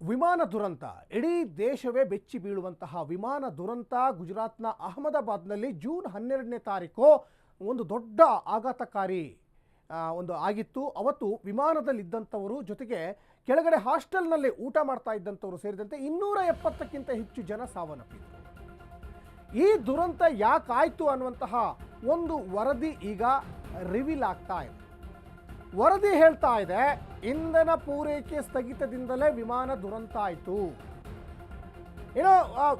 ವಿಮಾನ ದುರಂತ. ಇಡೀ ದೇಶವೇ ಬೆಚ್ಚಿ ಬೀಳುವಂತಹ ವಿಮಾನ ದುರಂತ ಗುಜರಾತ್ನ ಅಹಮದಾಬಾದ್ನಲ್ಲಿ ಜೂನ್ ಹನ್ನೆರಡನೇ ತಾರೀಕು ಒಂದು ದೊಡ್ಡ ಆಘಾತಕಾರಿ ಒಂದು ಆಗಿತ್ತು. ಅವತ್ತು ವಿಮಾನದಲ್ಲಿದ್ದಂಥವರು ಜೊತೆಗೆ ಕೆಳಗಡೆ ಹಾಸ್ಟೆಲ್ನಲ್ಲಿ ಊಟ ಮಾಡ್ತಾ ಇದ್ದಂಥವರು ಸೇರಿದಂತೆ ಇನ್ನೂರ ಎಪ್ಪತ್ತಕ್ಕಿಂತ ಹೆಚ್ಚು ಜನ ಸಾವನ್ನಪ್ಪಿದ್ರು. ಈ ದುರಂತ ಯಾಕಾಯಿತು ಅನ್ನುವಂತಹ ಒಂದು ವರದಿ ಈಗ ರಿವೀಲ್ ಆಗ್ತಾ ಇದೆ. ವರದಿ ಹೇಳ್ತಾ ಇದೆ, ಇಂಧನ ಪೂರೈಕೆ ಸ್ಥಗಿತದಿಂದಲೇ ವಿಮಾನ ದುರಂತ ಆಯಿತು. ಏನೋ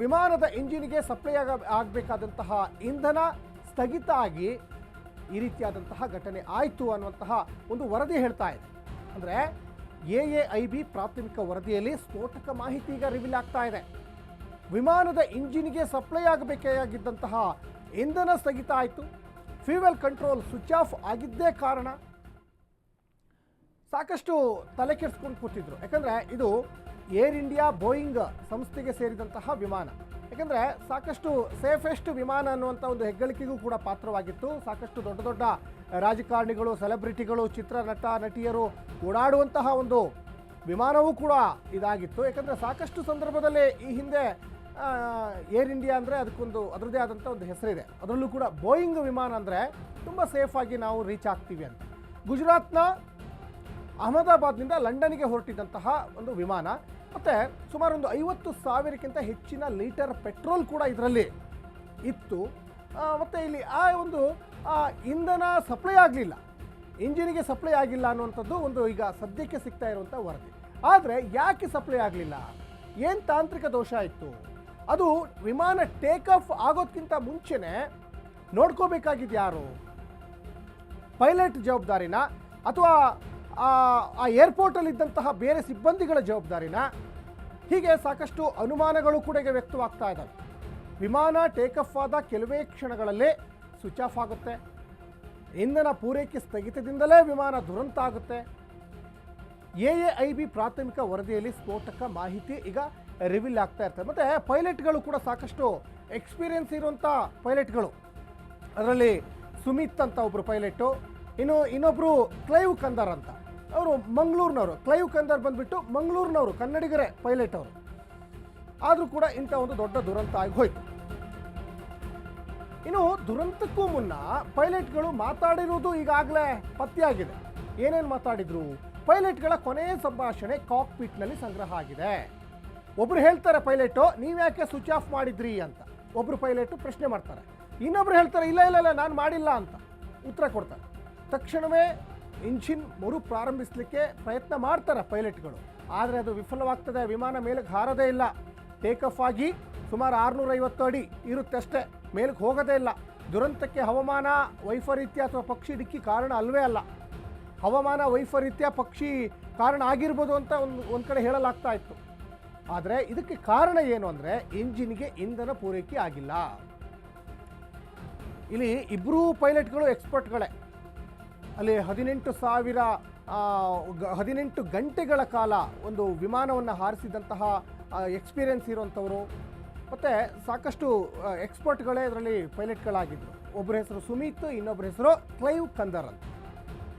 ವಿಮಾನದ ಇಂಜಿನ್ಗೆ ಸಪ್ಲೈ ಆಗ, ಆಗಬೇಕಾದಂತಹ ಇಂಧನ ಸ್ಥಗಿತ ಆಗಿ ಈ ರೀತಿಯಾದಂತಹ ಘಟನೆ ಆಯಿತು ಅನ್ನುವಂತಹ ಒಂದು ವರದಿ ಹೇಳ್ತಾ ಇದೆ. ಅಂದರೆ ಎ ಎ ಐ ಬಿ ಪ್ರಾಥಮಿಕ ವರದಿಯಲ್ಲಿ ಸ್ಫೋಟಕ ಮಾಹಿತಿ ಈಗ ರಿವೀಲ್ ಆಗ್ತಾ ಇದೆ. ವಿಮಾನದ ಇಂಜಿನ್ಗೆ ಸಪ್ಲೈ ಆಗಬೇಕಾಗಿದ್ದಂತಹ ಇಂಧನ ಸ್ಥಗಿತ ಆಯಿತು. ಫ್ಯೂವೆಲ್ ಕಂಟ್ರೋಲ್ ಸ್ವಿಚ್ ಆಫ್ ಆಗಿದ್ದೇ ಕಾರಣ. ಸಾಕಷ್ಟು ತಲೆ ಕೆಡಿಸ್ಕೊಂಡು ಕೂತಿದ್ರು. ಯಾಕಂದರೆ ಇದು ಏರ್ ಇಂಡಿಯಾ ಬೋಯಿಂಗ್ ಸಂಸ್ಥೆಗೆ ಸೇರಿದಂತಹ ವಿಮಾನ. ಯಾಕಂದರೆ ಸಾಕಷ್ಟು ಸೇಫೆಸ್ಟ್ ವಿಮಾನ ಅನ್ನುವಂಥ ಒಂದು ಹೆಗ್ಗಳಿಕೆಗೂ ಕೂಡ ಪಾತ್ರವಾಗಿತ್ತು. ಸಾಕಷ್ಟು ದೊಡ್ಡ ದೊಡ್ಡ ರಾಜಕಾರಣಿಗಳು, ಸೆಲೆಬ್ರಿಟಿಗಳು ಚಿತ್ರ ನಟ ನಟಿಯರು ಓಡಾಡುವಂತಹ ಒಂದು ವಿಮಾನವೂ ಕೂಡ ಇದಾಗಿತ್ತು. ಯಾಕಂದರೆ ಸಾಕಷ್ಟು ಸಂದರ್ಭದಲ್ಲಿ ಈ ಹಿಂದೆ ಏರ್ ಇಂಡಿಯಾ ಅಂದರೆ ಅದಕ್ಕೊಂದು ಅದರದೇ ಆದಂಥ ಒಂದು ಹೆಸರಿದೆ. ಅದರಲ್ಲೂ ಕೂಡ ಬೋಯಿಂಗ್ ವಿಮಾನ ಅಂದರೆ ತುಂಬ ಸೇಫಾಗಿ ನಾವು ರೀಚ್ ಆಗ್ತೀವಿ ಅಂತ. ಗುಜರಾತ್ನ ಅಹಮದಾಬಾದ್ನಿಂದ ಲಂಡನ್ಗೆ ಹೊರಟಿದ್ದಂತಹ ಒಂದು ವಿಮಾನ. ಮತ್ತು ಸುಮಾರು ಒಂದು ಐವತ್ತು ಸಾವಿರಕ್ಕಿಂತ ಹೆಚ್ಚಿನ ಲೀಟರ್ ಪೆಟ್ರೋಲ್ ಕೂಡ ಇದರಲ್ಲಿ ಇತ್ತು. ಮತ್ತು ಇಲ್ಲಿ ಆ ಒಂದು ಇಂಧನ ಸಪ್ಲೈ ಆಗಲಿಲ್ಲ. ಇಂಜಿನಿಗೆ ಸಪ್ಲೈ ಆಗಿಲ್ಲ ಅನ್ನುವಂಥದ್ದು ಒಂದು ಈಗ ಸದ್ಯಕ್ಕೆ ಸಿಗ್ತಾ ಇರುವಂಥ ವರದಿ. ಆದರೆ ಯಾಕೆ ಸಪ್ಲೈ ಆಗಲಿಲ್ಲ? ಏನು ತಾಂತ್ರಿಕ ದೋಷ ಇತ್ತು? ಅದು ವಿಮಾನ ಟೇಕ್ ಆಫ್ ಆಗೋದ್ಕಿಂತ ಮುಂಚೆನೇ ನೋಡ್ಕೋಬೇಕಾಗಿದ್ದು ಯಾರು? ಪೈಲಟ್ ಜವಾಬ್ದಾರಿನ ಅಥವಾ ಆ ಆ ಏರ್ಪೋರ್ಟಲ್ಲಿ ಇದ್ದಂತಹ ಬೇರೆ ಸಿಬ್ಬಂದಿಗಳ ಜವಾಬ್ದಾರಿನ ಹೀಗೆ ಸಾಕಷ್ಟು ಅನುಮಾನಗಳು ಕೂಡ ಈಗ ವ್ಯಕ್ತವಾಗ್ತಾ ಇದ್ದಾವೆ. ವಿಮಾನ ಟೇಕ್ ಆಫ್ ಆದ ಕೆಲವೇ ಕ್ಷಣಗಳಲ್ಲೇ ಸ್ವಿಚ್ ಆಫ್ ಆಗುತ್ತೆ. ಇಂಧನ ಪೂರೈಕೆ ಸ್ಥಗಿತದಿಂದಲೇ ವಿಮಾನ ದುರಂತ ಆಗುತ್ತೆ. ಎ ಎ ಐ ಬಿ ಪ್ರಾಥಮಿಕ ವರದಿಯಲ್ಲಿ ಸ್ಫೋಟಕ ಮಾಹಿತಿ ಈಗ ರಿವೀಲ್ ಆಗ್ತಾ ಇರ್ತದೆ. ಮತ್ತು ಪೈಲಟ್ಗಳು ಕೂಡ ಸಾಕಷ್ಟು ಎಕ್ಸ್ಪೀರಿಯನ್ಸ್ ಇರುವಂಥ ಪೈಲಟ್ಗಳು. ಅದರಲ್ಲಿ ಸುಮಿತ್ ಅಂತ ಒಬ್ಬರು ಪೈಲಟು, ಇನ್ನು ಇನ್ನೊಬ್ಬರು ಕ್ಲೈವ್ ಕಂದರ್ ಅಂತ. ಅವರು ಮಂಗಳೂರಿನವರು. ಕ್ಲೈವ್ ಕಂದರ್ ಬಂದ್ಬಿಟ್ಟು ಮಂಗಳೂರಿನವರು, ಕನ್ನಡಿಗರೇ ಪೈಲಟ್ ಅವರು. ಆದರೂ ಕೂಡ ಇಂಥ ಒಂದು ದೊಡ್ಡ ದುರಂತ ಆಗಿ ಹೋಯಿತು. ಇನ್ನು ದುರಂತಕ್ಕೂ ಮುನ್ನ ಪೈಲಟ್ಗಳು ಮಾತಾಡಿರುವುದು ಈಗಾಗಲೇ ಪತ್ತೆಯಾಗಿದೆ ಏನೇನು ಮಾತಾಡಿದ್ರು? ಪೈಲಟ್ಗಳ ಕೊನೆಯ ಸಂಭಾಷಣೆ ಕಾಕ್ಪಿಟ್ನಲ್ಲಿ ಸಂಗ್ರಹ ಆಗಿದೆ. ಒಬ್ರು ಹೇಳ್ತಾರೆ ಪೈಲಟು ನೀವ್ಯಾಕೆ ಸ್ವಿಚ್ ಆಫ್ ಮಾಡಿದ್ರಿ? ಅಂತ. ಒಬ್ರು ಪೈಲಟು ಪ್ರಶ್ನೆ ಮಾಡ್ತಾರೆ. ಇನ್ನೊಬ್ರು ಹೇಳ್ತಾರೆ, ಇಲ್ಲ ಇಲ್ಲ ಇಲ್ಲ, ನಾನು ಮಾಡಿಲ್ಲ ಅಂತ. ಉತ್ತರ ಕೊಡ್ತಾರೆ. ತಕ್ಷಣವೇ ಇಂಜಿನ್ ಮರು ಪ್ರಾರಂಭಿಸಲಿಕ್ಕೆ ಪ್ರಯತ್ನ ಮಾಡ್ತಾರೆ ಪೈಲಟ್ಗಳು. ಆದರೆ ಅದು ವಿಫಲವಾಗ್ತದೆ, ವಿಮಾನ ಮೇಲಕ್ಕೆ ಹಾರದೇ ಇಲ್ಲ. ಟೇಕ್ ಆಫ್ ಆಗಿ ಸುಮಾರು ಆರುನೂರೈವತ್ತು ಅಡಿ ಇರುತ್ತೆ ಅಷ್ಟೇ ಮೇಲಕ್ಕೆ ಹೋಗೋದೇ ಇಲ್ಲ. ದುರಂತಕ್ಕೆ ಹವಾಮಾನ ವೈಪರೀತ್ಯ ಅಥವಾ ಪಕ್ಷಿ ಡಿಕ್ಕಿ ಕಾರಣ ಅಲ್ವೇ ಅಲ್ಲ. ಹವಾಮಾನ ವೈಪರೀತ್ಯ ಪಕ್ಷಿ ಕಾರಣ ಆಗಿರ್ಬೋದು ಅಂತ ಒಂದು ಒಂದು ಕಡೆ ಹೇಳಲಾಗ್ತಾ ಇತ್ತು. ಆದರೆ ಇದಕ್ಕೆ ಕಾರಣ ಏನು ಅಂದರೆ ಇಂಜಿನ್ಗೆ ಇಂಧನ ಪೂರೈಕೆ ಆಗಿಲ್ಲ. ಇಲ್ಲಿ ಇಬ್ಬರೂ ಪೈಲಟ್ಗಳು, ಎಕ್ಸ್ಪರ್ಟ್ಗಳೇ. ಅಲ್ಲಿ ಹದಿನೆಂಟು ಸಾವಿರ ಹದಿನೆಂಟು ಗಂಟೆಗಳ ಕಾಲ ಒಂದು ವಿಮಾನವನ್ನು ಹಾರಿಸಿದಂತಹ ಎಕ್ಸ್ಪೀರಿಯನ್ಸ್ ಇರುವಂಥವರು. ಮತ್ತು ಸಾಕಷ್ಟು ಎಕ್ಸ್ಪರ್ಟ್ಗಳೇ ಇದರಲ್ಲಿ ಪೈಲಟ್ಗಳಾಗಿದ್ದರು ಒಬ್ಬರ ಹೆಸರು ಸುಮಿತ್ ಇನ್ನೊಬ್ಬರ ಹೆಸರು ಕ್ಲೈವ್ ಕಂದರ್ ಅಂತ.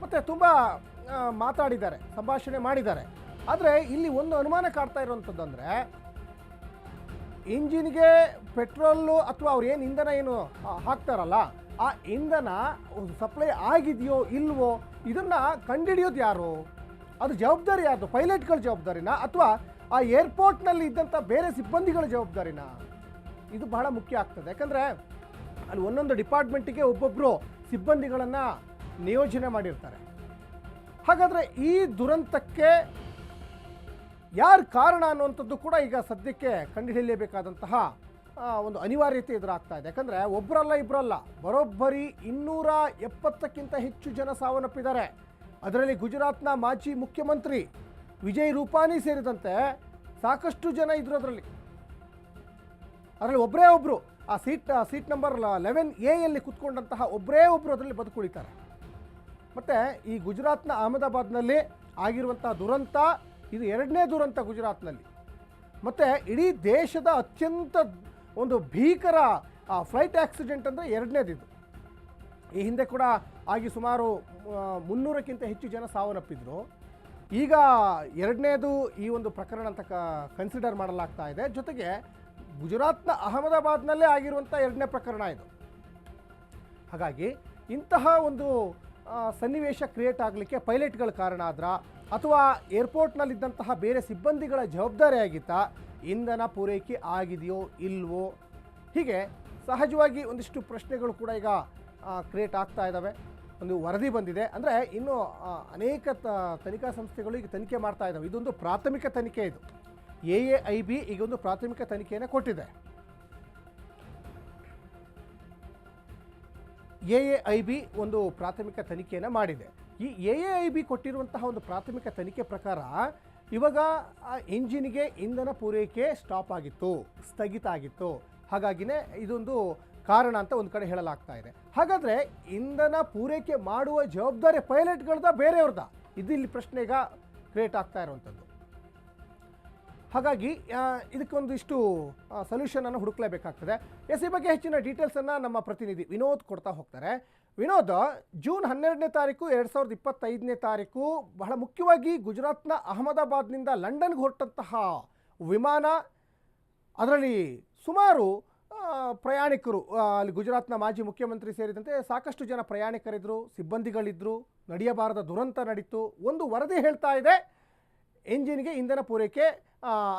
ಮತ್ತು ತುಂಬ ಮಾತಾಡಿದ್ದಾರೆ, ಸಂಭಾಷಣೆ ಮಾಡಿದ್ದಾರೆ. ಆದರೆ ಇಲ್ಲಿ ಒಂದು ಅನುಮಾನ ಕಾಡ್ತಾ ಇರುವಂಥದ್ದು ಅಂದರೆ, ಇಂಜಿನ್ಗೆ ಪೆಟ್ರೋಲು ಅಥವಾ ಅವ್ರು ಏನು ಇಂಧನ ಏನು ಹಾಕ್ತಾರಲ್ಲ ಆ ಇಂಧನ ಸಪ್ಲೈ ಆಗಿದೆಯೋ ಇಲ್ವೋ ಇದನ್ನು ಕಂಡುಹಿಡಿಯೋದು ಯಾರು? ಅದು ಜವಾಬ್ದಾರಿ ಯಾರು ಪೈಲಟ್ಗಳ ಜವಾಬ್ದಾರಿನ? ಅಥವಾ ಆ ಏರ್ಪೋರ್ಟ್ನಲ್ಲಿ ಇದ್ದಂಥ ಬೇರೆ ಸಿಬ್ಬಂದಿಗಳ ಜವಾಬ್ದಾರಿನ? ಇದು ಬಹಳ ಮುಖ್ಯ ಆಗ್ತದೆ. ಯಾಕಂದರೆ ಅಲ್ಲಿ ಒಂದೊಂದು ಡಿಪಾರ್ಟ್ಮೆಂಟಿಗೆ ಒಬ್ಬೊಬ್ಬರು ಸಿಬ್ಬಂದಿಗಳನ್ನು ನಿಯೋಜನೆ ಮಾಡಿರ್ತಾರೆ. ಹಾಗಾದರೆ ಈ ದುರಂತಕ್ಕೆ ಯಾರು ಕಾರಣ ಅನ್ನುವಂಥದ್ದು ಕೂಡ ಈಗ ಸದ್ಯಕ್ಕೆ ಕಂಡುಹಿಡಿಯಲೇಬೇಕಾದಂತಹ ಒಂದು ಅನಿವಾರ್ಯತೆ ಎದುರಾಗ್ತಾ ಇದೆ. ಯಾಕಂದರೆ ಒಬ್ಬರಲ್ಲ ಇಬ್ಬರಲ್ಲ ಬರೋಬ್ಬರಿ ಇನ್ನೂರ ಎಪ್ಪತ್ತಕ್ಕಿಂತ ಹೆಚ್ಚು ಜನ ಸಾವನ್ನಪ್ಪಿದ್ದಾರೆ. ಅದರಲ್ಲಿ ಗುಜರಾತ್ನ ಮಾಜಿ ಮುಖ್ಯಮಂತ್ರಿ ವಿಜಯ್ ರೂಪಾನಿ ಸೇರಿದಂತೆ ಸಾಕಷ್ಟು ಜನ ಇದ್ರು ಅದರಲ್ಲಿ. ಅದರಲ್ಲಿ ಒಬ್ಬರೇ ಒಬ್ಬರು ಆ ಸೀಟ್ ಸೀಟ್ ನಂಬರ್ ಲೆವೆನ್ ಎಯಲ್ಲಿ ಕುತ್ಕೊಂಡಂತಹ ಒಬ್ಬರೇ ಒಬ್ಬರು ಅದರಲ್ಲಿ ಬದುಕುಳಿತಾರೆ. ಮತ್ತು ಈ ಗುಜರಾತ್ನ ಅಹಮದಾಬಾದ್ನಲ್ಲಿ ಆಗಿರುವಂಥ ದುರಂತ, ಇದು ಎರಡನೇ ದುರಂತ ಗುಜರಾತ್ನಲ್ಲಿ. ಮತ್ತು ಇಡೀ ದೇಶದ ಅತ್ಯಂತ ಒಂದು ಭೀಕರ ಫ್ಲೈಟ್ ಆಕ್ಸಿಡೆಂಟ್ ಅಂದರೆ ಎರಡನೇದಿದು. ಈ ಹಿಂದೆ ಕೂಡ ಆಗಿ ಸುಮಾರು ಮುನ್ನೂರಕ್ಕಿಂತ ಹೆಚ್ಚು ಜನ ಸಾವನ್ನಪ್ಪಿದ್ರು. ಈಗ ಎರಡನೇದು ಈ ಒಂದು ಪ್ರಕರಣ ಅಂತ ಕನ್ಸಿಡರ್ ಮಾಡಲಾಗ್ತಾ ಇದೆ. ಜೊತೆಗೆ ಗುಜರಾತ್ನ ಅಹಮದಾಬಾದ್ನಲ್ಲೇ ಆಗಿರುವಂಥ ಎರಡನೇ ಪ್ರಕರಣ ಇದು. ಹಾಗಾಗಿ ಇಂತಹ ಒಂದು ಸನ್ನಿವೇಶ ಕ್ರಿಯೇಟ್ ಆಗಲಿಕ್ಕೆ ಪೈಲಟ್ಗಳ ಕಾರಣ ಆದ್ರ, ಅಥವಾ ಏರ್ಪೋರ್ಟ್ನಲ್ಲಿದ್ದಂತಹ ಬೇರೆ ಸಿಬ್ಬಂದಿಗಳ ಜವಾಬ್ದಾರಿ ಆಗಿತ್ತಾ ಇಂಧನ ಪೂರೈಕೆ ಆಗಿದೆಯೋ ಇಲ್ವೋ? ಹೀಗೆ ಸಹಜವಾಗಿ ಒಂದಿಷ್ಟು ಪ್ರಶ್ನೆಗಳು ಕೂಡ ಈಗ ಕ್ರಿಯೇಟ್ ಆಗ್ತಾ ಇದ್ದಾವೆ ಒಂದು ವರದಿ ಬಂದಿದೆ. ಅಂದರೆ ಇನ್ನು ಅನೇಕ ತ, ತನಿಖಾ ಸಂಸ್ಥೆಗಳು ಈಗ ತನಿಖೆ ಮಾಡ್ತಾ ಇದ್ದಾವೆ ಇದೊಂದು ಪ್ರಾಥಮಿಕ ತನಿಖೆ ಇದು. ಎ ಎ ಐ ಬಿ ಈಗ ಒಂದು ಪ್ರಾಥಮಿಕ ತನಿಖೆಯನ್ನು ಕೊಟ್ಟಿದೆ. ಎ ಎ ಐ ಬಿ ಒಂದು ಪ್ರಾಥಮಿಕ ತನಿಖೆಯನ್ನು ಮಾಡಿದೆ. ಈ ಎ ಎ ಐ ಬಿ ಕೊಟ್ಟಿರುವಂತಹ ಒಂದು ಪ್ರಾಥಮಿಕ ತನಿಖೆ ಪ್ರಕಾರ ಇವಾಗ ಆ ಇಂಜಿನ್ಗೆ ಇಂಧನ ಪೂರೈಕೆ ಸ್ಟಾಪ್ ಆಗಿತ್ತು, ಸ್ಥಗಿತ ಆಗಿತ್ತು. ಹಾಗಾಗಿನೇ ಇದೊಂದು ಕಾರಣ ಅಂತ ಒಂದು ಕಡೆ ಹೇಳಲಾಗ್ತಾ ಇದೆ. ಹಾಗಾದರೆ ಇಂಧನ ಪೂರೈಕೆ ಮಾಡುವ ಜವಾಬ್ದಾರಿ ಪೈಲಟ್ಗಳದ, ಬೇರೆಯವ್ರದ? ಇದಿಲ್ಲಿ ಇಲ್ಲಿ ಪ್ರಶ್ನೆ ಈಗ ಕ್ರಿಯೇಟ್ ಆಗ್ತಾ ಇರುವಂಥದ್ದು ಹಾಗಾಗಿ ಇದಕ್ಕೊಂದಿಷ್ಟು ಸೊಲ್ಯೂಷನನ್ನು ಹುಡುಕ್ಲೇಬೇಕಾಗ್ತದೆ. ಎಸ್, ಈ ಬಗ್ಗೆ ಹೆಚ್ಚಿನ ಡೀಟೇಲ್ಸನ್ನು ನಮ್ಮ ಪ್ರತಿನಿಧಿ ವಿನೋದ್ ಕೊಡ್ತಾ ಹೋಗ್ತಾರೆ. ವಿನೋದ್, ಜೂನ್ ಹನ್ನೆರಡನೇ ತಾರೀಕು, ಎರಡು ಸಾವಿರದ ಇಪ್ಪತ್ತೈದನೇ ತಾರೀಕು, ಬಹಳ ಮುಖ್ಯವಾಗಿ ಗುಜರಾತ್ನ ಅಹಮದಾಬಾದ್ನಿಂದ ಲಂಡನ್ಗೆ ಹೊರಟಂತಹ ವಿಮಾನ, ಅದರಲ್ಲಿ ಸುಮಾರು ಪ್ರಯಾಣಿಕರು ಅಲ್ಲಿ ಗುಜರಾತ್ನ ಮಾಜಿ ಮುಖ್ಯಮಂತ್ರಿ ಸೇರಿದಂತೆ ಸಾಕಷ್ಟು ಜನ ಪ್ರಯಾಣಿಕರಿದ್ದರು ಸಿಬ್ಬಂದಿಗಳಿದ್ದರು ನಡೆಯಬಾರದ ದುರಂತ ನಡೀತು. ಒಂದು ವರದಿ ಹೇಳ್ತಾ ಇದೆ ಎಂಜಿನ್ಗೆ ಇಂಧನ ಪೂರೈಕೆ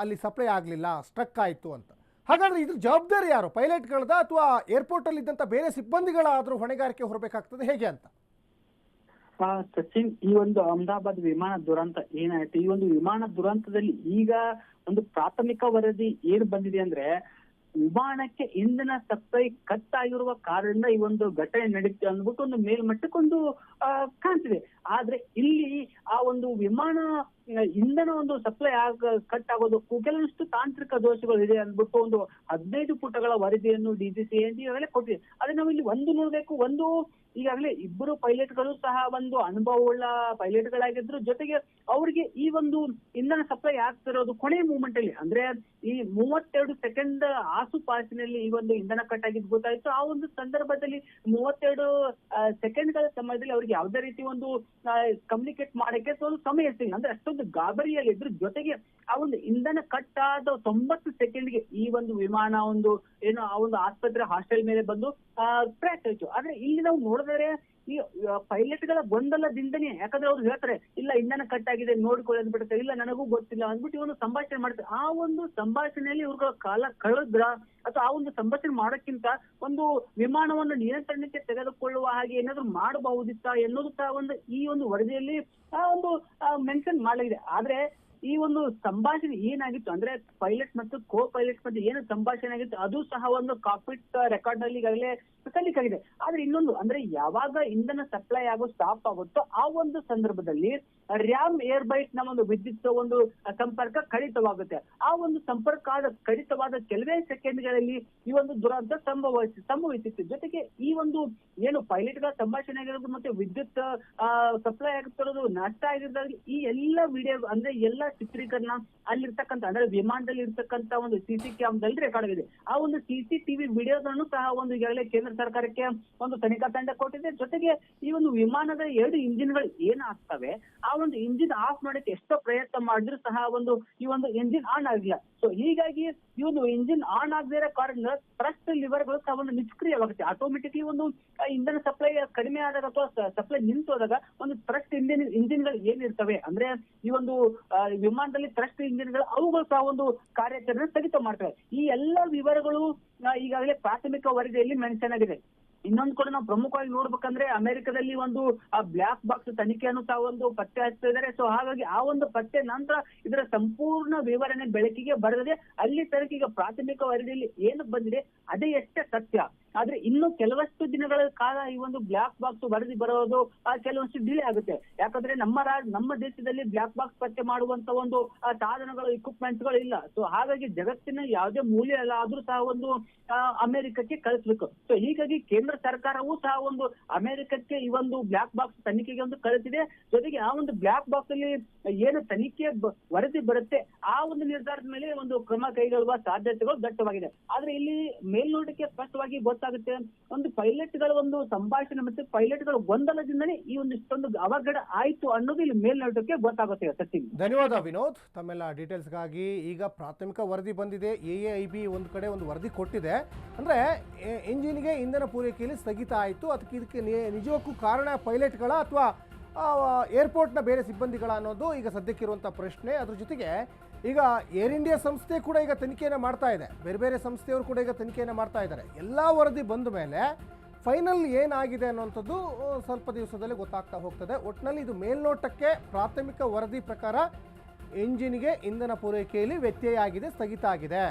ಅಲ್ಲಿ ಸಪ್ಲೈ ಆಗಲಿಲ್ಲ ಸ್ಟ್ರಕ್ ಆಯಿತು ಅಂತ. ಹಾಗಾದರೆ ಇದ್ರ ಜವಾಬ್ದಾರಿ ಯಾರು? ಪೈಲಟ್ಗಳದ ಅಥವಾ ಏರ್ಪೋರ್ಟಲ್ಲಿದ್ದಂಥ ಬೇರೆ ಸಿಬ್ಬಂದಿಗಳಾದರೂ ಹೊಣೆಗಾರಿಕೆ ಹೊರಬೇಕಾಗ್ತದೆ ಹೇಗೆ ಅಂತ? ಸಚಿನ್, ಈ ಒಂದು ಅಹಮದಾಬಾದ್ ವಿಮಾನ ದುರಂತ ಏನಾಯ್ತು? ಈ ಒಂದು ವಿಮಾನ ದುರಂತದಲ್ಲಿ ಈಗ ಒಂದು ಪ್ರಾಥಮಿಕ ವರದಿ ಏನ್ ಬಂದಿದೆ ಅಂದ್ರೆ, ವಿಮಾನಕ್ಕೆ ಇಂಧನ ಸಪ್ಲೈ ಕಟ್ ಆಗಿರುವ ಕಾರಣದಿಂದ ಈ ಒಂದು ಘಟನೆ ನಡೀತು ಅಂದ್ಬಿಟ್ಟು ಒಂದು ಮೇಲ್ಮಟ್ಟಕ್ಕೊಂದು ಕಾಣ್ತಿದೆ. ಆದ್ರೆ ಇಲ್ಲಿ ಆ ಒಂದು ವಿಮಾನ ಇಂಧನ ಒಂದು ಸಪ್ಲೈ ಆಗ ಕಟ್ ಆಗೋದು ಕೆಲವಷ್ಟು ತಾಂತ್ರಿಕ ದೋಷಗಳು ಇದೆ ಅಂದ್ಬಿಟ್ಟು ಒಂದು ಹದಿನೈದು ಪುಟಗಳ ವರದಿಯನ್ನು ಡಿಜಿಸಿ ಈಗಾಗಲೇ ಕೊಟ್ಟಿದೆ. ಆದ್ರೆ ನಾವು ಇಲ್ಲಿ ಒಂದು ನೋಡ್ಬೇಕು, ಒಂದು ಈಗಾಗಲೇ ಇಬ್ಬರು ಪೈಲಟ್ಗಳು ಸಹ ಒಂದು ಅನುಭವವುಳ್ಳ ಪೈಲಟ್ಗಳಾಗಿದ್ರು ಜೊತೆಗೆ ಅವರಿಗೆ ಈ ಒಂದು ಇಂಧನ ಸಪ್ಲೈ ಆಗ್ತಿರೋದು ಕೊನೆ ಮೂಮೆಂಟ್ ಅಲ್ಲಿ. ಅಂದ್ರೆ ಈ ಮೂವತ್ತೆರಡು ಸೆಕೆಂಡ್ ಆಸುಪಾಸಿನಲ್ಲಿ ಈ ಒಂದು ಇಂಧನ ಕಟ್ ಆಗಿದ್ದು ಗೊತ್ತಾಯ್ತು. ಆ ಒಂದು ಸಂದರ್ಭದಲ್ಲಿ ಮೂವತ್ತೆರಡು ಸೆಕೆಂಡ್ಗಳ ಸಮಯದಲ್ಲಿ ಅವ್ರಿಗೆ ಯಾವುದೇ ರೀತಿ ಒಂದು ಕಮ್ಯುನಿಕೇಟ್ ಮಾಡಕ್ಕೆ ಸ್ವಲ್ಪ ಸಮಯ ಸಿಗಲ್ಲ ಅಂದ್ರೆ ಅಷ್ಟೊಂದು ಗಾಬರಿಯಲ್ಲಿ ಇದ್ರ ಜೊತೆಗೆ ಆ ಒಂದು ಇಂಧನ ಕಟ್ ಆದ ತೊಂಬತ್ತು ಸೆಕೆಂಡ್ಗೆ ಈ ಒಂದು ವಿಮಾನ ಒಂದು ಏನು ಆ ಒಂದು ಆಸ್ಪತ್ರೆ ಹಾಸ್ಟೆಲ್ ಮೇಲೆ ಬಂದು, ಆ ಕ್ರ್ಯಾಶ್ ಆಯ್ತು. ಆದ್ರೆ ಇಲ್ಲಿ ನಾವು ನೋಡಿದರೆ ಈ ಪೈಲಟ್ಗಳ ಗೊಂದಲದಿಂದನೇ ಯಾಕಂದ್ರೆ ಅವ್ರು ಹೇಳ್ತಾರೆ, ಇಲ್ಲ, ಇಂಧನ ಕಟ್ ಆಗಿದೆ ನೋಡ್ಕೊಳ್ಳಿ ಅಂದ್ಬಿಟ್ಟು ಇಲ್ಲ, ನನಗೂ ಗೊತ್ತಿಲ್ಲ ಅಂದ್ಬಿಟ್ಟು ಇವನು ಸಂಭಾಷಣೆ ಮಾಡ್ತಾರೆ ಆ ಒಂದು ಸಂಭಾಷಣೆಯಲ್ಲಿ ಇವ್ರುಗಳ ಕಾಲ ಕಳೆದ್ರ, ಅಥವಾ ಆ ಒಂದು ಸಂಭಾಷಣೆ ಮಾಡೋಕ್ಕಿಂತ ಒಂದು ವಿಮಾನವನ್ನು ನಿಯಂತ್ರಣಕ್ಕೆ ತೆಗೆದುಕೊಳ್ಳುವ ಹಾಗೆ ಏನಾದ್ರು ಮಾಡಬಹುದಿತ್ತ ಎನ್ನುವುದು ಸಹ ಒಂದು ಈ ಒಂದು ವರದಿಯಲ್ಲಿ, ಆ, ಒಂದು ಮೆನ್ಷನ್ ಮಾಡಲಾಗಿದೆ. ಆದ್ರೆ, ಈ ಒಂದು ಸಂಭಾಷಣೆ ಏನಾಗಿತ್ತು ಅಂದ್ರೆ ಪೈಲಟ್ ಮತ್ತು ಕೋ ಪೈಲಟ್ ಮತ್ತೆ ಏನು ಸಂಭಾಷಣೆ ಆಗಿತ್ತು, ಅದು ಸಹ ಒಂದು ಕಾಪಿಟ್ ರೆಕಾರ್ಡ್ನಲ್ಲಿ ಈಗಾಗಲೇ ಸಲ್ಲಿಕಾಗಿದೆ ಆದ್ರೆ ಇನ್ನೊಂದು, ಅಂದ್ರೆ ಯಾವಾಗ ಇಂಧನ ಸಪ್ಲೈ ಆಗೋ ಸ್ಟಾಪ್ ಆಗುತ್ತೋ ಆ ಒಂದು ಸಂದರ್ಭದಲ್ಲಿ ರ್ಯಾಮ್ ಏರ್ ಬೈಟ್ನ ಒಂದು ವಿದ್ಯುತ್ ಒಂದು ಸಂಪರ್ಕ ಕಡಿತವಾಗುತ್ತೆ. ಆ ಒಂದು ಸಂಪರ್ಕ ಆದ, ಕಡಿತವಾದ ಕೆಲವೇ ಸೆಕೆಂಡ್ಗಳಲ್ಲಿ ಈ ಒಂದು ದುರಂತ ಸಂಭವಿಸಿ, ಸಂಭವಿಸಿತ್ತು. ಜೊತೆಗೆ ಈ ಒಂದು ಏನು ಪೈಲಟ್ಗಳ ಸಂಭಾಷಣೆ ಆಗಿರೋದು ಮತ್ತೆ ವಿದ್ಯುತ್ ಸಪ್ಲೈ ಆಗ್ತಿರೋದು ನಷ್ಟ ಆಗಿರೋದಾಗಿ ಈ ಎಲ್ಲ ವಿಡಿಯೋ ಅಂದ್ರೆ ಎಲ್ಲ ಚಿತ್ರೀಕರಣ ಅಲ್ಲಿರ್ತಕ್ಕಂಥ, ಅಂದ್ರೆ ವಿಮಾನದಲ್ಲಿ ಇರ್ತಕ್ಕಂಥ ಒಂದು ಸಿಸಿ ಕ್ಯಾಮ್ದಲ್ಲಿ ರೆಕಾರ್ಡ್ ಆಗಿದೆ. ಆ ಒಂದು ಸಿಸಿ ಟಿವಿ ವಿಡಿಯೋಗಳನ್ನು ಸಹ ಒಂದು ಈಗಾಗಲೇ ಸರ್ಕಾರಕ್ಕೆ ಒಂದು ತನಿಖಾ ತಂಡ ಕೊಟ್ಟಿದೆ. ಜೊತೆಗೆ ಈ ಒಂದು ವಿಮಾನದ ಎರಡು ಇಂಜಿನ್ಗಳು ಏನಾಗ್ತವೆ ಆ ಒಂದು ಇಂಜಿನ್ ಆಫ್ ಮಾಡಕ್ಕೆ ಎಷ್ಟೋ ಪ್ರಯತ್ನ ಮಾಡಿದ್ರು ಸಹ ಒಂದು, ಈ ಒಂದು ಇಂಜಿನ್ ಆನ್ ಆಗಿಲ್ಲ. ಸೊ ಹೀಗಾಗಿ ಈ ಒಂದು ಇಂಜಿನ್ ಆನ್ ಆಗದೇ ಕಾರಣ ಟ್ರಸ್ಟ್ ಲಿವರ್ಗಳು ಸಹ ಒಂದು ನಿಷ್ಕ್ರಿಯವಾಗುತ್ತೆ ಆಟೋಮೆಟಿಕ್ಲಿ ಒಂದು ಇಂಧನ ಸಪ್ಲೈ ಕಡಿಮೆ ಆದಾಗ ಅಥವಾ ಸಪ್ಲೈ ನಿಂತು ಹೋದಾಗ ಒಂದು ಟ್ರಸ್ಟ್ ಇಂಜಿನ್, ಇಂಜಿನ್ಗಳು ಏನಿರ್ತವೆ ಅಂದ್ರೆ ಈ ಒಂದು ವಿಮಾನದಲ್ಲಿ ಟ್ರಸ್ಟ್ ಇಂಜಿನ್ಗಳು ಅವುಗಳು ಸಹ ಒಂದು ಕಾರ್ಯಾಚರಣೆ ಸ್ಥಗಿತ ಮಾಡ್ತವೆ ಈ ಎಲ್ಲ ವಿವರಗಳು ಈಗಾಗಲೇ ಪ್ರಾಥಮಿಕ ವರದಿಯಲ್ಲಿ ಮೆನ್ಷನ್ ಆಗಿದೆ. ಇನ್ನೊಂದು ಕೂಡ ನಾವು ಪ್ರಮುಖವಾಗಿ ನೋಡ್ಬೇಕಂದ್ರೆ ಅಮೆರಿಕದಲ್ಲಿ ಒಂದು, ಆ ಬ್ಲಾಕ್ ಬಾಕ್ಸ್ ತನಿಖೆಯನ್ನು ತಾವೊಂದು ಪತ್ತೆ ಹಚ್ತಾ ಇದ್ದಾರೆ. ಸೊ ಹಾಗಾಗಿ ಆ ಒಂದು ಪತ್ತೆ ನಂತರ ಇದರ ಸಂಪೂರ್ಣ ವಿವರಣೆ ಬೆಳಕಿಗೆ ಬರದೆ ಅಲ್ಲಿ ತನಕ ಈಗ ಪ್ರಾಥಮಿಕ ವರದಿಯಲ್ಲಿ ಏನು ಬಂದಿದೆ, ಅದೇ ಎಷ್ಟೇ ಸತ್ಯ. ಆದ್ರೆ ಇನ್ನು ಕೆಲವಷ್ಟು ದಿನಗಳ ಕಾಲ ಈ ಒಂದು ಬ್ಲಾಕ್ ಬಾಕ್ಸ್ ವರದಿ ಬರೋದು ಕೆಲವಷ್ಟು ಡಿಲೇ ಆಗುತ್ತೆ. ಯಾಕಂದ್ರೆ ನಮ್ಮ ರಾಜ್ ನಮ್ಮ ದೇಶದಲ್ಲಿ ಬ್ಲಾಕ್ ಬಾಕ್ಸ್ ಪತ್ತೆ ಮಾಡುವಂತ ಒಂದು ಸಾಧನಗಳು ಇಕ್ವಿಪ್ಮೆಂಟ್ಗಳು ಇಲ್ಲ. ಸೊ ಹಾಗಾಗಿ ಜಗತ್ತಿನ ಯಾವುದೇ ಮೂಲ್ಯ ಅಲ್ಲ ಆದ್ರೂ ಸಹ ಒಂದು ಅಮೆರಿಕಕ್ಕೆ ಕಳಿಸ್ಬೇಕು. ಸೊ ಹೀಗಾಗಿ ಕೇಂದ್ರ ಸರ್ಕಾರವೂ ಸಹ ಒಂದು ಅಮೆರಿಕಕ್ಕೆ ಈ ಒಂದು ಬ್ಲಾಕ್ ಬಾಕ್ಸ್ ತನಿಖೆಗೆ ಒಂದು ಕಳಿಸಿದೆ. ಜೊತೆಗೆ ಆ ಒಂದು ಬ್ಲಾಕ್ ಬಾಕ್ಸ್ ಅಲ್ಲಿ ಏನು ತನಿಖೆ ವರದಿ ಬರುತ್ತೆ, ಆ ಒಂದು ನಿರ್ಧಾರದ ಮೇಲೆ ಒಂದು ಕ್ರಮ ಕೈಗೊಳ್ಳುವ ಸಾಧ್ಯತೆಗಳು ದಟ್ಟವಾಗಿದೆ. ಆದ್ರೆ ಇಲ್ಲಿ ಮೇಲ್ನೋಟಕ್ಕೆ ಸ್ಪಷ್ಟವಾಗಿ ಗೊತ್ತಾಗುತ್ತೆ. ಒಂದು ಪೈಲಟ್ಗಳ ಒಂದು ಸಂಭಾಷಣೆ ಮತ್ತೆ ಪೈಲಟ್ಗಳ ಗೊಂದಲದಿಂದನೇ ಈ ಒಂದು ಇಷ್ಟೊಂದು ಅವಘಡ ಆಯ್ತು ಅನ್ನೋದು ಇಲ್ಲಿ ಮೇಲ್ನೋಟಕ್ಕೆ ಗೊತ್ತಾಗುತ್ತೆ ಸಚಿನ್ ಧನ್ಯವಾದ ವಿನೋದ್. ತಮ್ಮೆಲ್ಲ ಡೀಟೇಲ್ಸ್ಗಾಗಿ ಈಗ ಪ್ರಾಥಮಿಕ ವರದಿ ಬಂದಿದೆ. ಎ ಐ ಬಿ ಒಂದು ಕಡೆ ಒಂದು ವರದಿ ಕೊಟ್ಟಿದೆ. ಅಂದರೆ ಎಂಜಿನ್ಗೆ ಇಂಧನ ಪೂರೈಕೆಯಲ್ಲಿ ಸ್ಥಗಿತ ಆಯಿತು. ಅದಕ್ಕೆ ಇದಕ್ಕೆ ನಿಜಕ್ಕೂ ಕಾರಣ ಪೈಲಟ್ಗಳ ಅಥವಾ ಏರ್ಪೋರ್ಟ್ನ ಬೇರೆ ಸಿಬ್ಬಂದಿಗಳ ಅನ್ನೋದು ಈಗ ಸದ್ಯಕ್ಕಿರುವಂಥ ಪ್ರಶ್ನೆ. ಅದ್ರ ಜೊತೆಗೆ ಈಗ ಏರ್ ಇಂಡಿಯಾ ಸಂಸ್ಥೆ ಕೂಡ ಈಗ ತನಿಖೆಯನ್ನು ಮಾಡ್ತಾ ಇದೆ. ಬೇರೆ ಬೇರೆ ಸಂಸ್ಥೆಯವರು ಕೂಡ ಈಗ ತನಿಖೆಯನ್ನು ಮಾಡ್ತಾ ಇದ್ದಾರೆ. ಎಲ್ಲ ವರದಿ ಬಂದ ಮೇಲೆ ಫೈನಲ್ ಏನಾಗಿದೆ ಅನ್ನುವಂಥದ್ದು ಸ್ವಲ್ಪ ದಿವಸದಲ್ಲಿ ಗೊತ್ತಾಗ್ತಾ ಹೋಗ್ತದೆ. ಒಟ್ಟಿನಲ್ಲಿ ಇದು ಮೇಲ್ನೋಟಕ್ಕೆ ಪ್ರಾಥಮಿಕ ವರದಿ ಪ್ರಕಾರ ಎಂಜಿನ್ಗೆ ಇಂಧನ ಪೂರೈಕೆಯಲ್ಲಿ ವ್ಯತ್ಯಯ ಆಗಿದೆ, ಸ್ಥಗಿತ ಆಗಿದೆ.